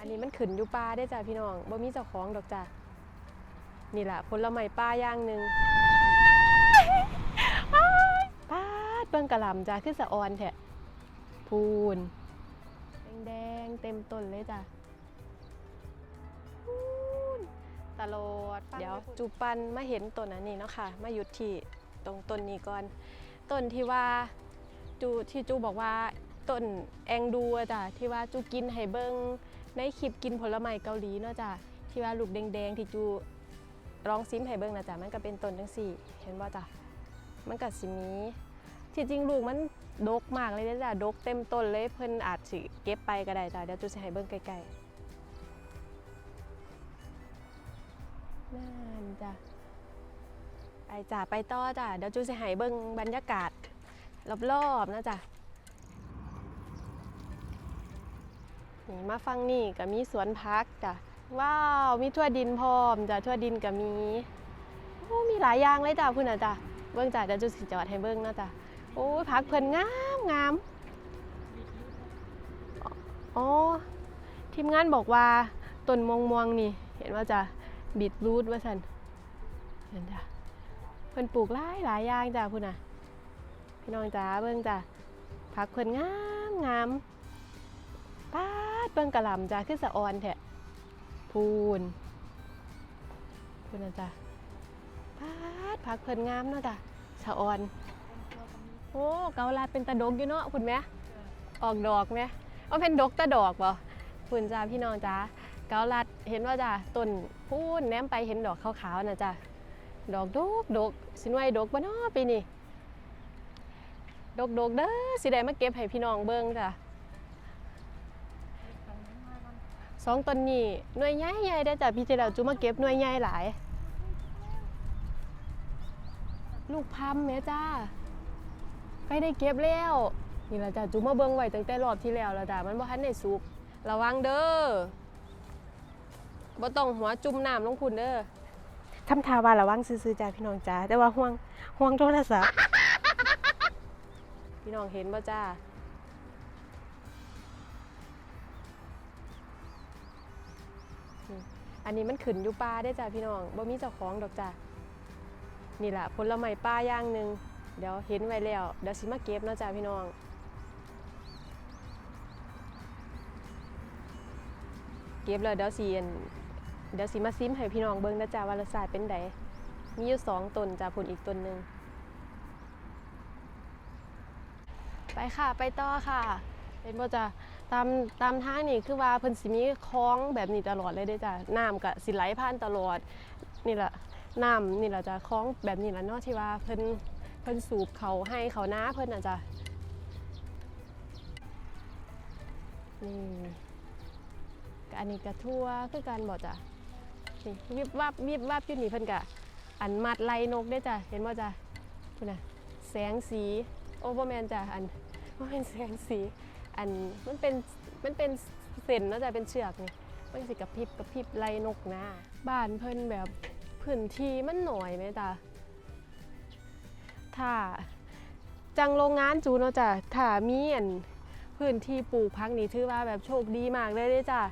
อันนี้มันขึ้นอยู่ป่าได้อจ้ะพี่น้องบ่มีเจ้าของดอกจ้ะนี่แหละผลไม้ป่าอย่างหนึ่งป้าดเบิ่งกะหล่ำจ้ะคือสะออนแท้พูนแดงๆเต็มต้นเลยจ้ะพูนตลอดเดี๋ยวจูปันมาเห็นต้นอันนี้เนาะค่ะ มาหยุดที่ตรงต้นนี้ก่อน ต้นที่ว่าจูที่จูบอกว่าต้นแองดูอะจ้ะที่ว่าจูกินให้เบิง ในคลิปกินผลไม้เกาหลีเนาะจ้ะที่ว่าลูกแดงๆที่จูลองซิมให้เบิงนะจ้ะมันก็เป็นต้นจังสี่ เห็นบ่จ้ะมันก็สิมีที่จริงลูกมันดกมากเลยเด้อจ้ะดกเต็มต้นเลยเพิ่นอาจสิเก็บไปก็ได้จ้ะเดี๋ยวจูสิให้เบิงใกล้ๆนั่นจ้ะไปจ้ะไปต่อจ้ะเดี๋ยวจูสิให้เบิ่งบรรยากาศรอบๆนะจ้ะ มาฟังนี่ก็มีสวนพักจ้ะว้าวมีทั่วดินพร้อมจ้ะทั่วดินก็มีโอ้มีหลายอย่างเลยจ้ะพุ่นน่ะจ้ะเบิ่งจ้ะเดี๋ยวจูสิจอดให้เบิ่งนะจ้ะโอ้พักเพลินงามงามอ๋อทีมงานบอกว่าต้นมวงมวงนี่ เห็นว่าจะบิดรูทว่าซั่นเห็นจ้ะเพิ่นปลูกหลายหลายอย่างจ้ะพุ่นน่ะพี่น้องจ้าเบิ่งจ้ะผักเพลินงามงามป้า เบิ่งกะหล่ำจ้ะคือสะออนแท้พูนพุ่นน่ะจ้ะป้าดผักเพลินงามเนาะจ้ะสะออน โอ้เกาลัดเป็นตะดกอยู่เนาะพุ่นแหมออกดอกไหมว่าเป็นดกตะดอกบ่พุ่นจ้าพี่น้องจ้าเกาลัดเห็นว่าจ้ะต้นพูนแนมไปเห็นดอกขาวๆนะจ้ะดอกดกดกสินวยดกบ่เนาะปีนี้ดกดกเด้อสิได้มาเก็บให้พี่น้องเบิ่งจ้ะ สองต้นนี้หน่วยใหญ่ๆเด้อจ้ะพี่เจแล้วจุมาเก็บหน่วยใหญ่หลาย ลูกพัมแม่จ้าใกล้ได้เก็บแล้ว นี่ล่ะจ้ะจุมาเบิ่งไว้ตั้งแต่รอบที่แล้วแล้วจ้ะมันบ่ทันได้สุกระวังเด้อบ่ต้องหัวจุ่มน้ำลงพุ่นเด้อทำทาว่าระวังซื้อๆจ้าพี่น้องจ้าแต่ว่าห่วงห่วงโทรศัพท์พี่น้องเห็นบ่จ้า อันนี้มันขึ้นอยู่ป่าได้จ้าพี่น้องบ่มีเจ้าของดอกจ้านี่แหละผลไม้ป่าย่างหนึ่งเดี๋ยวเห็นไว้แล้วเดี๋ยวสิมาเก็บนาะจ้าพี่น้องเก็บแล้วเดี๋ยวสิอันเดี๋ยวสิมาซิมให้พี่น้องเบิ่งนะจ๊ะว่ารสชาติเป็นไดมีอยู่สองต้นจ้ะผลอีกต้นหนึ่งไปค่ะไปต่อค่ะ เป็นบ่จ้ะ ตามตามทางนี่คือว่าเพิ่นสิมีคลองแบบนี้ตลอดเลยเด้อจ้ะน้ำก็สิไหลผ่านตลอดนี่แหละน้ำนี่แหละจ้ะคลองแบบนี้และเนาะที่ว่าเพิ่นเพิ่นสูบเขาให้เขาน้าเพิ่นน่ะจ้ะนี่กอันนี้กระทั่วคือกันบ่จ้ะนี่วิบวับวิบวับอยู่นี่เพิ่นกะอันมัดไล่นกได้จ้ะเห็นบ่จ้ะคุณน่ะแสงสีโอ้บ่แม่นจ้ะอันบ่แม่นแสงสี อันมันเป็นมันเป็นเส้นเนาะจ้ะเป็นเชือกนี่มันสิกระพริบกระพริบไล่นกนะบ้านเพิ่นแบบพื้นที่มันหน่อยไหมจ้ะถ้าจังโรงงานจูเนาะจ้ะถ้ามีอันพื้นที่ปลูกพักนี่ถือว่าแบบโชคดีมากเลยเด้จ้ะ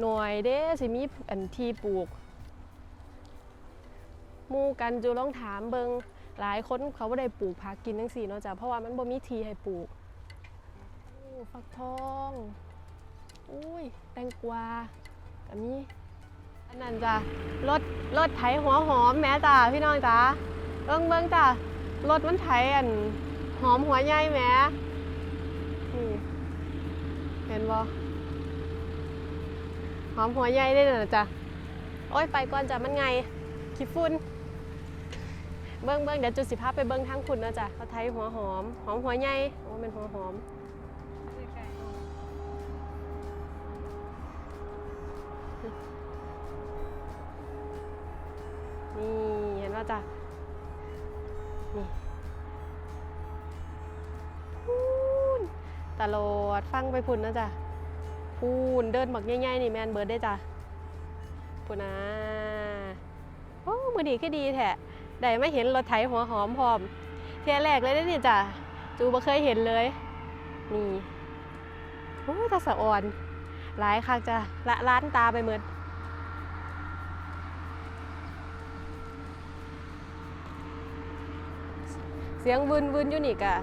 หน่อยเด้สิมีอันที่ปลูกมู่กันจูลองถามเบิงหลายคนเขาบ่ได้ปลูกผักกินทั้งสี่เนาะจ้ะเพราะว่ามันบ่มีที่ให้ปลูก ฟักทองอุ้ยแตงกวาก็มีอันนั้นจ้ะรถรถไถหัวหอมแม่จ้ะพี่น้องจ้ะเบิ่งเบิ่งจ้ะรถมันไถอันหอมหัวใหญ่แม่นี่เห็นบ่หอมหัวใหญ่ได้เลยนะจ๊ะโอ้ยไปก่อนจ้ะมันไงขี้ฝุ่นเบิ้งเบิ้งเดี๋ยวจุดสิภาพไปเบิ้งทางคุณนะจ๊ะเขาไทยหัวหอม หอมหัวใหญ่โอ้เป็นหัวหอม เห็นว่าจ้ะนี่พูนตลอดฟังไปพุ่นนะจ๊ะพูนเดินบักง่ายๆนี่แมนเบิร์ดได้จ้ะพูนนะโอ้มือดีก็ดีแท้ได้ไม่เห็นรถไถหัวหอมพร้อมเทียแรกเลยได้นี่จ้ะจูบ่เคยเห็นเลยนี่โอ้ตาสะอ่อนหลายคักจ้ะละล้านตาไปเหมด เสียงวืนวืนอยู่นี่กะ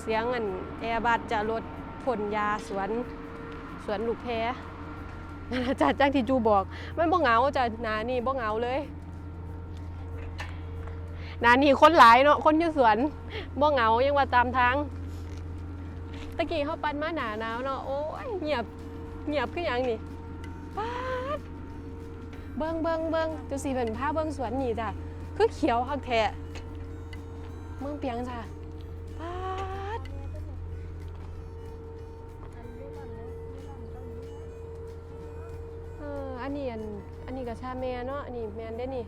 เสียงอันแอร์บัสจะรถผลยาสวนสวนลูกแพรนั่นล่ะจ้ะจ้างที่จูบอก มันบ่เหงาจ้ะหนานี่บ่เหงาเลยหนานี่คนหลายเนาะคนอยู่สวนบ่เหงายังว่าตามทางตะกี้เขาปันมาหนาหนาวเนาะโอ้ยเงียบเงียบคือหยังนี่ป๊าดเบิ้งเบิ้งเบิ้งจุสีเป็นผ้าเบิ้งสวนนี่จ้ะคือเขียวคักแท้ เมืองเปียงจ้ะป๊าดเอออันนี้อันอันนี้กับชาแมเนาะอันนี้แมนได้นี่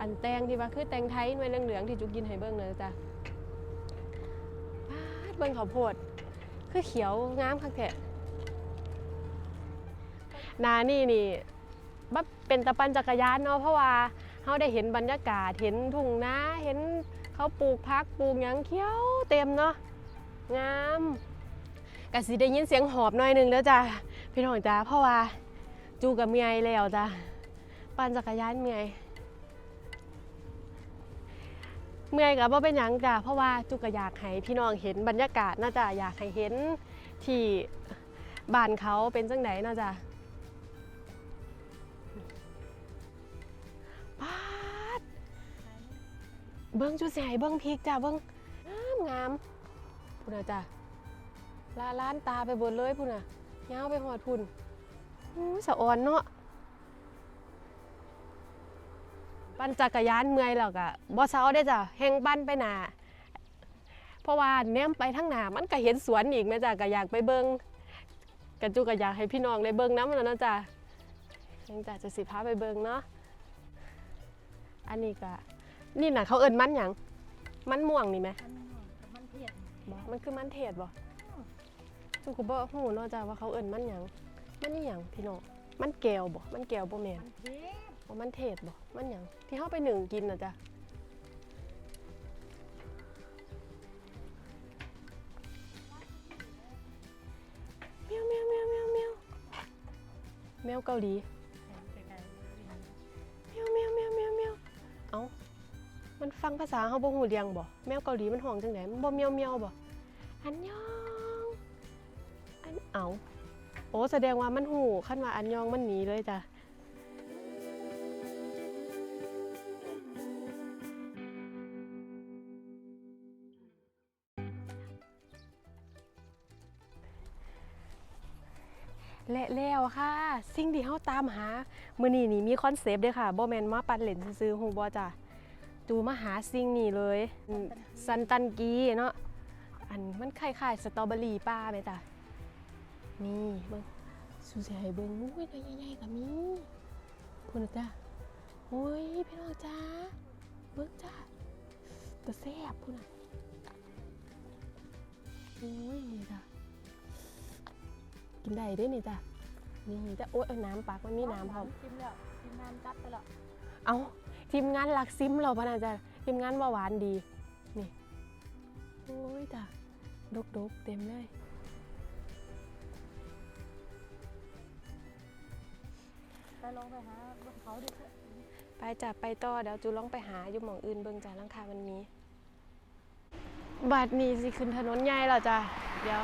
อันแตงที่ว่าคือแตงไทยหน่วยเหลืองๆที่จุกกินให้เบิ่งเลยจ้ะปาดเบิ่งข้าวโพด คือเขียวงามคักแท้นานี่นี่บับเป็นตะปันจักรยานเนาะเพราะว่า เฮาได้เห็นบรรยากาศเห็นทุ่งนาเห็นเขาปลูกพักปลูกหยังเขี้ยวเต็มเนาะงามกะสิได้ยินเสียงหอบหน่อยหนึงแล้วจ้ะพี่น้องจ้าเพราะว่าจูกับเมียแล้วจ้ะปั่นจักรยานเมียเมื่อยกับว่าเป็นหยังจ้ะเพราะว่าจุกอยากให้พี่น้องเห็นบรรยากาศน่าจะอยากให้เห็นที่บ้านเขาเป็นจังไหนน่าจะ เบิ้งจุดใส่เบิ้งพริกจ้ะเบิ้งงามงามพุ่นน่ะจ้ะลาล้านตาไปบนเลยพุ่นน่ะยาไปหอดพุ่นอู้สะออนเนาะปั่นจักรยานเมื่อยแล้วก็บ่เซาได้จ้ะแฮงปั่นไปหนาเพราะว่าแนมไปทางหน้ามันก็เห็นสวนอีกแม่จ้ะก็อยากไปเบิ่งกระจุก็อยากให้พี่น้องได้เบิ่งน้ำนั่นนะจ้ะยังจ้ะจะสิพาไปเบิ่งเนาะอันนี้ก็ นี่น่ะเขาเอิ้นมันหยังมันม่วงนี่ไหมมันเผ็ดบ่มันคือมันเทศบ่จุกก็บ่ฮู้เนาะจ้ะว่าเขาเอิ้นมันหยังมันนี่หยังพี่น้องมันแก้วบ่มันแก้วบ่แม่นมันเผ็ดอ๋อมันเทศบ่มันหยังที่เข้าไปหนึ่งกินนะจ๊ะเมียวเมียวเมียวเมียวเมียวแมวเกาหลีเมียวเมียวเมียวเมียวเมียวเอ้า มันฟังภาษาเขาบ่หูเรียงบ่แมวเกาหลีมันห้องจังไดมันบ่เมียวเมียวบ่อันยองอันเอาโอ้แสดงว่ามันหูขั้นว่าอันยองมันหนีเลยจ้ะและแล้วค่ะ สิ่งที่เขาตามหา มื้อนี้นี่มีคอนเซปต์เด้อค่ะบ่แม่นมาปันเล่นซื่อๆฮู้บ่จ้ะ จูมาหาสิ่งนี้เลยอืมซันตันกีเนาะอันมันคล้ายๆสตรอเบอรี่ป้าแม่จ้ะนี่เบิ่งสูสิให้เบิ่งอุ้ยหน่อยใหญ่ๆก็มีพุ่นนะจ้ะโอ้ยพี่น้องจ้าเบิ่งจ้าตะแซ่บพุ่นน่ะโอ้ยนี่จ้ะกินได้เด้วยนี่จ้ะนี่จ้ะโอ๊ยเอาน้ำปักมันมีน้ำพร้อมชิมแล้วชิมน้ำจับไปแล้วเอา ทีมงานหลักซิมเราปะนะจ้ะทีมงานว่าหวานดีนี่โอ้ยจ้ะดกดกๆเต็มเลยไปลงไปหาบนเขาดิเถอะไปจ้ะไปต่อเดี๋ยวจูลองไปหาอยู่หมองอื่นเบิ่งจ้ะลังคามันมีบัดนี้สิขึ้นถนนใหญ่แล้วจ้ะเดี๋ยว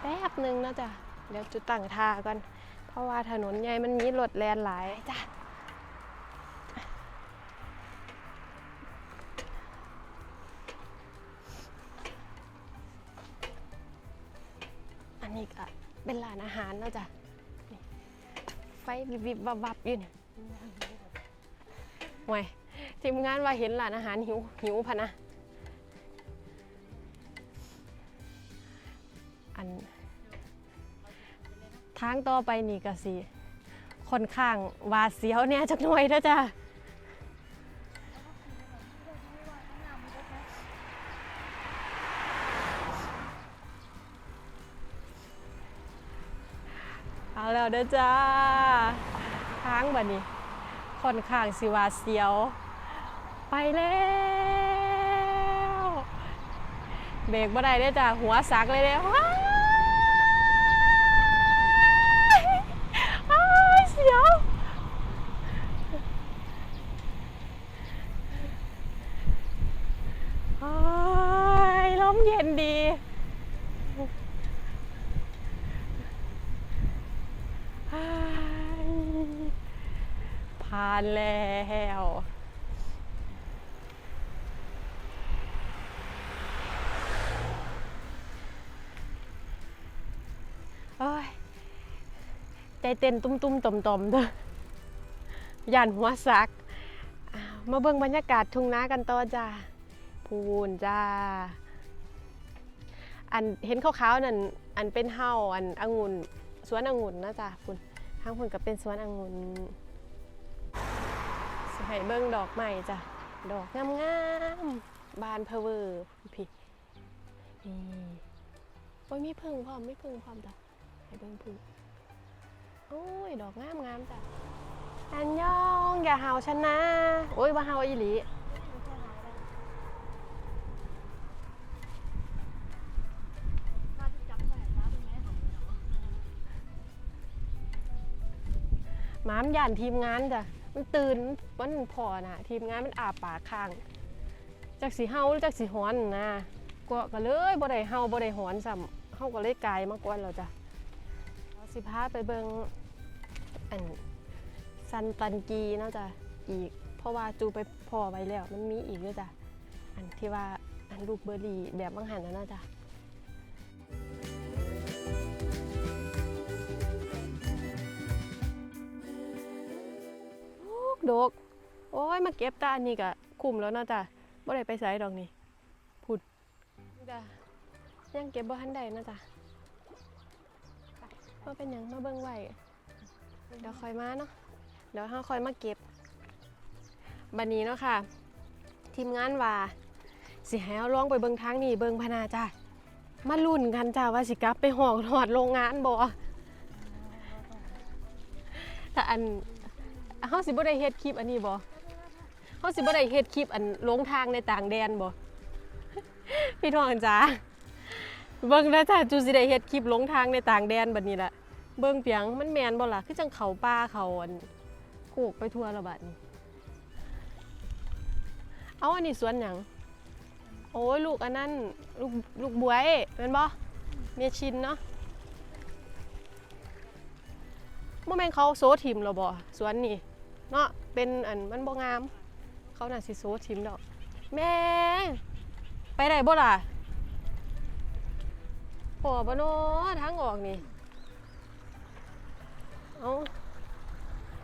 แป๊บหนึงนะจ้ะเดี๋ยวจุดตั้งท่าก่อนเพราะว่าถนนใหญ่มันมีรถแลนหลายจ้ะ เป็นร้านอาหารเนาะจ้ะไฟวิบวับวับอยู่เนี่ยห่วยทีมงานว่าเห็นร้านอาหารหิวหิวพะนะ อันทางต่อไปนี่ก็สิค่อนข้างวาเสียวเนี่ยจักหน่อยเด้อจ้ะ แล้วเด้อจ้าทางบัดนี้ค่อนข้างสิวาเสียว ไปแล้วเบรกบ่ได้เด้อจ้าหัวสักเลยเด้อว้าย เดี๋ยวโอ้ยลมเย็นดีเฮ้ยผ่านแล้วโอ้ยใจเต้นตุ้มตุ้มๆต่อมต่อมๆเด้อย่านหัวซัก มาเบิ่งบรรยากาศทุ่งนากันต่อจ้าพูนจ้า อันเห็นขาวๆนั่น อันเป็นเฮาอันองุ่นสวนองุ่นนะจ้าคุณทางคุณก็เป็นสวนองุ่น ให้เบิ่งดอกใหม่จ้ะ ดอกงามๆ บานเพอเวอร์พี่นี่โอ้ยมีพึ่งพร้อมไม่พึ่งพร้อมจ้ะ ให้เบิ่งพึ่งโอ้ย ดอกงามงามจ้ะ อันยองอย่าเห่าฉันนะ โอ้ยว่าเห่าอีหลีถ้าที่จับได้นะเป็นไงของเราหมามย่านทีมงานจ้ะ มันตื่นวันพอน่ะทีมงานมันอาปากข้างจากสีเฮาจากสีหอนนะก็ก็เลยบ่ได้เฮาบ่ได้หอนซ้ำเฮาก็เลยกลายมากกว่าแล้วจ้ะสิพาไปเบิงอันซันตันกีเนาะจ้ะอีก เพราะว่าจูไปพอไว้แล้ว มันมีอีกด้วยจ้ะอันที่ว่าอันลูกเบอร์รี่แบบบางหันนะเนาะจ้ะ ดกโอ้ยมาเก็บตาอันนี้ก็คุ้มแล้วเนาะจ้ะบ่ได้ไปไสดอกนี่พุดจ้ะยังเก็บบ่ทันได้เนาะจ้ะมาเป็นหยังมาเบิ่งไว้เดี๋ยวค่อยมาเนาะเดี๋ยวเฮาค่อยมาเก็บบัดนี้เนาะค่ะ ทีมงานว่าสิให้เอาลองไปเบิ่งทางนี้เบิ่งพะนาจ้ะมาลุ้นกันจ้ะว่าสิกลับไปหอกหอดโรงงานบ่ถ้าอัน เฮาสิบ่ได้เฮ็ดคลิปอันนี้บ่เฮาสิบ่ได้เฮ็ดคลิปอันลงทางในต่างแดนบ่พี่น้องจ๋าเบิ่งนะจ้ะจูสิได้เฮ็ดคลิปลงทางในต่างแดนบัดนี้ล่ะเบิ่งเปียงมันแมนบ่ล่ะคือจังเขาป่าเขาอันโขกไปทั่วและบัดนี้เอาอันนี้สวนหยังโอ้ยลูกอันนั้นลูกลูกบวยแม่นบ่เมียชินเนาะบ่แม่นเขาโซทิมแล้วบ่สวนนี่ เนาะเป็นอันมันบ่งาม เขาน่ะสิโซทิมดอก แม่ไปไหนบ่ล่ะพอบ่เนาะทางออกนี่เอา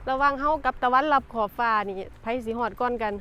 ระวังเฮากับตะวันรับขอบฟ้านี่ไผสิฮอดก่อนกัน